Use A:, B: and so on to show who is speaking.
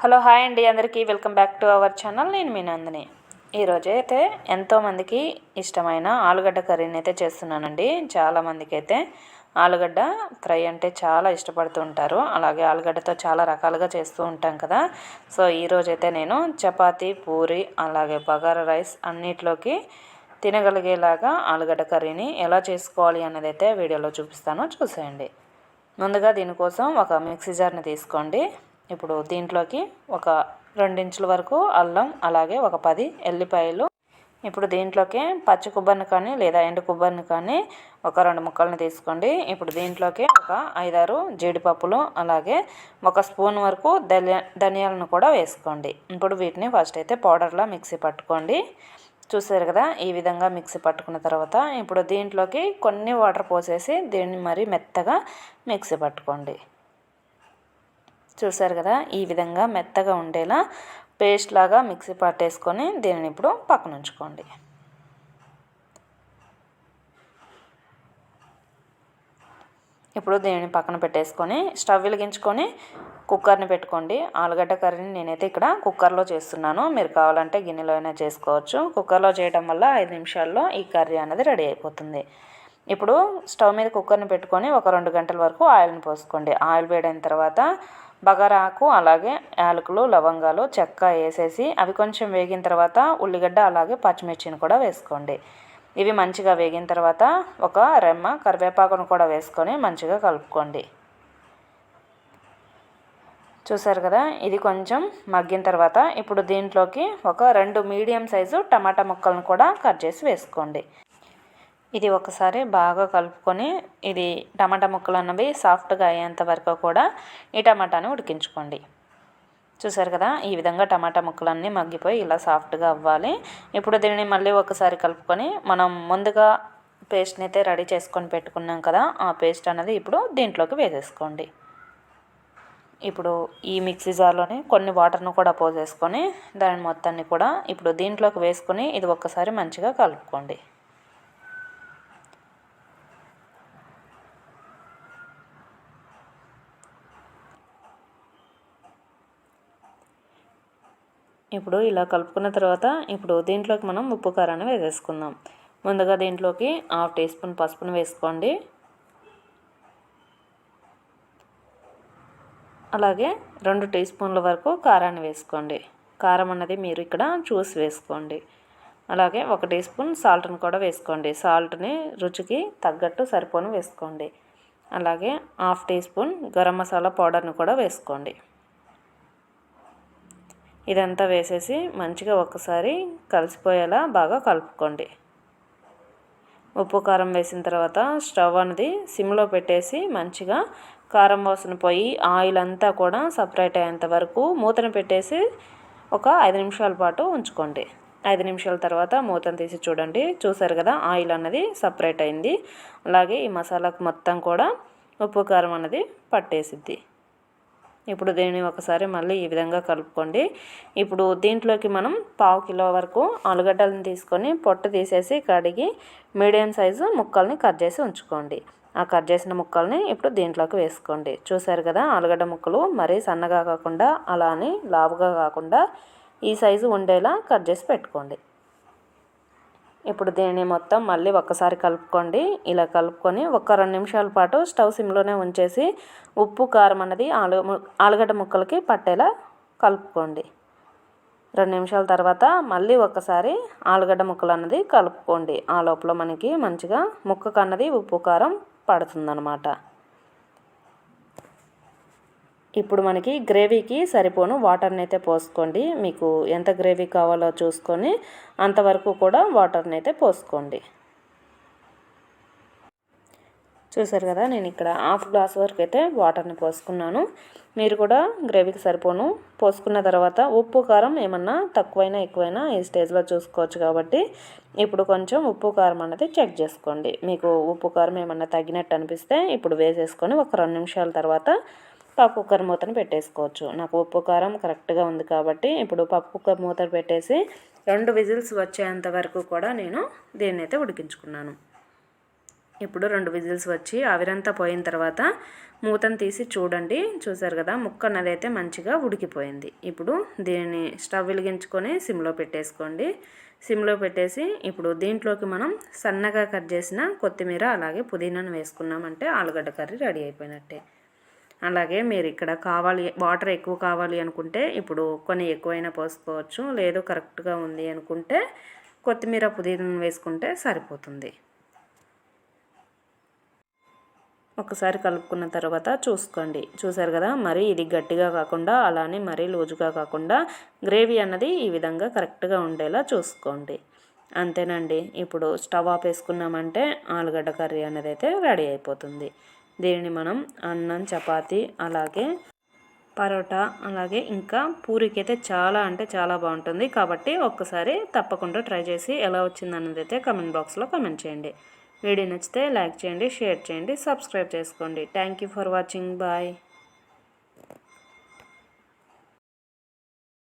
A: Hello hi అండి అందరికీ. Welcome back to our channel. నేను మీ నందిని. ఈరోజు అయితే ఎంతోమందికి ఇష్టమైన ఆలుగడ్డ కర్రీని అయితే చేస్తున్నానండి. చాలామందికి అయితే ఆలుగడ్డ ఫ్రై అంటే చాలా ఇష్టపడుతూ ఉంటారు. అలాగే ఆలుగడ్డతో చాలా రకాలుగా చేస్తూ ఉంటాం కదా. సో ఈరోజు అయితే నేను చపాతీ పూరి అలాగే బగారా రైస్ అన్నిట్లోకి తినగలిగేలాగా ఆలుగడ్డ కర్రీని ఎలా చేసుకోవాలి అనేది అయితే వీడియోలో చూపిస్తాను. చూసేయండి. ముందుగా దీనికోసం ఒక మిక్సీ జార్ని తీసుకోండి. ఇప్పుడు దీంట్లోకి ఒక రెండించుల వరకు అల్లం అలాగే ఒక పది ఎల్లిపాయలు. ఇప్పుడు దీంట్లోకి పచ్చి కొబ్బరిని కానీ లేదా ఎండు కొబ్బరిని కానీ ఒక రెండు ముక్కల్ని తీసుకోండి. ఇప్పుడు దీంట్లోకి ఒక ఐదారు జీడిపప్పులు అలాగే ఒక స్పూన్ వరకు ధనియా ధనియాలను కూడా వేసుకోండి. ఇప్పుడు వీటిని ఫస్ట్ అయితే పౌడర్లా మిక్సీ పట్టుకోండి. చూసారు కదా ఈ విధంగా మిక్సీ పట్టుకున్న తర్వాత ఇప్పుడు దీంట్లోకి కొన్ని వాటర్ పోసేసి దీన్ని మరీ మెత్తగా మిక్సీ పట్టుకోండి. చూసారు కదా? ఈ విధంగా మెత్తగా ఉండేలా పేస్ట్ లాగా మిక్సీ పట్టేసుకొని దీనిని ఇప్పుడు పక్కన ఉంచుకోండి. ఇప్పుడు దీనిని పక్కన పెట్టేసుకొని స్టవ్ వెలిగించుకొని కుక్కర్ని పెట్టుకోండి. ఆలుగడ్డ కర్రీని నేనైతే ఇక్కడ కుక్కర్లో చేస్తున్నాను. మీరు కావాలంటే గిన్నెలో అయినా చేసుకోవచ్చు. కుక్కర్లో చేయడం వల్ల ఐదు నిమిషాల్లో ఈ కర్రీ అనేది రెడీ అయిపోతుంది. ఇప్పుడు స్టవ్ మీద కుక్కర్ని పెట్టుకొని ఒక రెండు గంటల వరకు ఆయిల్ని పోసుకోండి. ఆయిల్ వేడైన తర్వాత బగారాకు అలాగే యాలకులు లవంగాలు చెక్క వేసేసి అవి కొంచెం వేగిన తర్వాత ఉల్లిగడ్డ అలాగే పచ్చిమిర్చిని కూడా వేసుకోండి. ఇవి మంచిగా వేగిన తర్వాత ఒక రెమ్మ కరివేపాకును కూడా వేసుకొని మంచిగా కలుపుకోండి. చూసారు కదా? ఇది కొంచెం మగ్గిన తర్వాత ఇప్పుడు దీంట్లోకి ఒక రెండు మీడియం సైజు టమాటా ముక్కలను కూడా కట్ చేసి వేసుకోండి. ఇది ఒకసారి బాగా కలుపుకొని ఇది టమాటా ముక్కలు అన్నవి సాఫ్ట్గా అయ్యేంత వరకు కూడా ఈ టమాటాని ఉడికించుకోండి. చూసారు కదా? ఈ విధంగా టమాటా ముక్కలన్నీ మగ్గిపోయి ఇలా సాఫ్ట్గా అవ్వాలి. ఇప్పుడు దీనిని మళ్ళీ ఒకసారి కలుపుకొని మనం ముందుగా పేస్ట్ని అయితే రెడీ చేసుకొని పెట్టుకున్నాం కదా ఆ పేస్ట్ అనేది ఇప్పుడు దీంట్లోకి వేసేసుకోండి. ఇప్పుడు ఈ మిక్సీ జార్లోనే కొన్ని వాటర్ను కూడా పోసేసుకొని దాని మొత్తాన్ని కూడా ఇప్పుడు దీంట్లోకి వేసుకొని ఇది ఒక్కసారి మంచిగా కలుపుకోండి. ఇప్పుడు ఇలా కలుపుకున్న తర్వాత ఇప్పుడు దీంట్లోకి మనం ఉప్పు కారాన్ని వేసేసుకుందాం. ముందుగా దీంట్లోకి హాఫ్ టీ స్పూన్ పసుపును వేసుకోండి. అలాగే రెండు టీ స్పూన్ల వరకు కారాన్ని వేసుకోండి. కారం అన్నది మీరు ఇక్కడ చూసి వేసుకోండి. అలాగే ఒక టీ స్పూన్ సాల్ట్ని కూడా వేసుకోండి. సాల్ట్ని రుచికి తగ్గట్టు సరిపోను వేసుకోండి. అలాగే half tea spoon garam masala పౌడర్ని కూడా వేసుకోండి. ఇదంతా వేసేసి మంచిగా ఒకసారి కలిసిపోయేలా బాగా కలుపుకోండి. ఉప్పు కారం వేసిన తర్వాత స్టవ్ అనేది సిమ్లో పెట్టేసి మంచిగా కారం వాసన పోయి ఆయిల్ అంతా కూడా సపరేట్ అయ్యేంత వరకు మూతను పెట్టేసి ఒక ఐదు నిమిషాల పాటు ఉంచుకోండి. ఐదు నిమిషాల తర్వాత మూతను తీసి చూడండి. చూసారు కదా ఆయిల్ అన్నది సపరేట్ అయింది. అలాగే ఈ మసాలాకు మొత్తం కూడా ఉప్పు కారం అన్నది పట్టేసిద్ది. ఇప్పుడు దీన్ని ఒకసారి మళ్ళీ ఈ విధంగా కలుపుకోండి. ఇప్పుడు దీంట్లోకి మనం పావు కిలో వరకు ఆలుగడ్డలను తీసుకొని పొట్టు తీసేసి కడిగి మీడియం సైజు ముక్కల్ని కట్ చేసి ఉంచుకోండి. ఆ కట్ చేసిన ముక్కల్ని ఇప్పుడు దీంట్లోకి వేసుకోండి. చూసారు కదా ఆలుగడ్డ ముక్కలు మరీ సన్నగా కాకుండా అలా అని లావుగా కాకుండా ఈ సైజు ఉండేలా కట్ చేసి పెట్టుకోండి. ఇప్పుడు దీన్ని మొత్తం మళ్ళీ ఒక్కసారి కలుపుకోండి. ఇలా కలుపుకొని ఒక రెండు నిమిషాల పాటు స్టవ్ సిమ్లోనే ఉంచేసి ఉప్పు కారం అన్నది ఆలు ఆలుగడ్డ ముక్కలకి పట్టేలా కలుపుకోండి. రెండు నిమిషాల తర్వాత మళ్ళీ ఒకసారి ఆలుగడ్డ ముక్కలు అన్నది కలుపుకోండి. ఆ లోపల మనకి మంచిగా ముక్కకు అన్నది ఉప్పు కారం పడుతుందన్నమాట. ఇప్పుడు మనకి గ్రేవీకి సరిపోను. వాటర్ని అయితే పోసుకోండి. మీకు ఎంత గ్రేవీ కావాలో చూసుకొని అంతవరకు కూడా వాటర్ని అయితే పోసుకోండి. చూసారు కదా నేను ఇక్కడ హాఫ్ గ్లాస్ వరకు అయితే వాటర్ని పోసుకున్నాను. మీరు కూడా గ్రేవీకి సరిపోను. పోసుకున్న తర్వాత ఉప్పు కారం ఏమన్నా తక్కువైనా ఎక్కువైనా ఈ స్టేజ్లో చూసుకోవచ్చు కాబట్టి ఇప్పుడు కొంచెం ఉప్పు కారం అనేది చెక్ చేసుకోండి. మీకు ఉప్పు కారం ఏమన్నా తగ్గినట్టు అనిపిస్తే ఇప్పుడు వేసేసుకొని ఒక రెండు నిమిషాల తర్వాత పప్పు కుక్కర్ మూతను పెట్టేసుకోవచ్చు. నాకు ఉప్పు కారం కరెక్ట్గా ఉంది కాబట్టి ఇప్పుడు పప్పు కుక్కర్ మూత పెట్టేసి రెండు విజిల్స్ వచ్చేంత వరకు కూడా నేను దీన్ని అయితే ఉడికించుకున్నాను. ఇప్పుడు రెండు విజిల్స్ వచ్చి ఆవిరంతా పోయిన తర్వాత మూతను తీసి చూడండి. చూసారు కదా ముక్క అన్నది అయితే మంచిగా ఉడికిపోయింది. ఇప్పుడు దీన్ని స్టవ్ వెలిగించుకొని సిమ్లో పెట్టేసుకోండి. సిమ్లో పెట్టేసి ఇప్పుడు దీంట్లోకి మనం సన్నగా కట్ చేసిన కొత్తిమీర అలాగే పుదీనాను వేసుకున్నామంటే ఆలుగడ్డ కర్రీ రెడీ అయిపోయినట్టే. అలాగే మీరు ఇక్కడ కావాలి వాటర్ ఎక్కువ కావాలి అనుకుంటే ఇప్పుడు కొన్ని ఎక్కువైనా పోసుకోవచ్చు లేదు కరెక్ట్గా ఉంది అనుకుంటే కొత్తిమీర పుదీనా వేసుకుంటే సరిపోతుంది. ఒకసారి కలుపుకున్న తర్వాత చూసుకోండి. చూసారు కదా మరి ఇది గట్టిగా కాకుండా అలానే మరీ లూజుగా కాకుండా గ్రేవీ అన్నది ఈ విధంగా కరెక్ట్గా ఉండేలా చూసుకోండి. అంతేనండి. ఇప్పుడు స్టవ్ ఆపేసుకున్నామంటే ఆలుగడ్డ కర్రీ అనేది అయితే రెడీ అయిపోతుంది. దీనిని మనం అన్నం చపాతి అలాగే పరోటా అలాగే ఇంకా పూరికి అయితే చాలా అంటే చాలా బాగుంటుంది. కాబట్టి ఒక్కసారి తప్పకుండా ట్రై చేసి ఎలా వచ్చిందన్నది అయితే కమెంట్ బాక్స్లో కమెంట్ చేయండి. వీడియో నచ్చితే లైక్ చేయండి షేర్ చేయండి సబ్స్క్రైబ్ చేసుకోండి. Thank you for watching. Bye.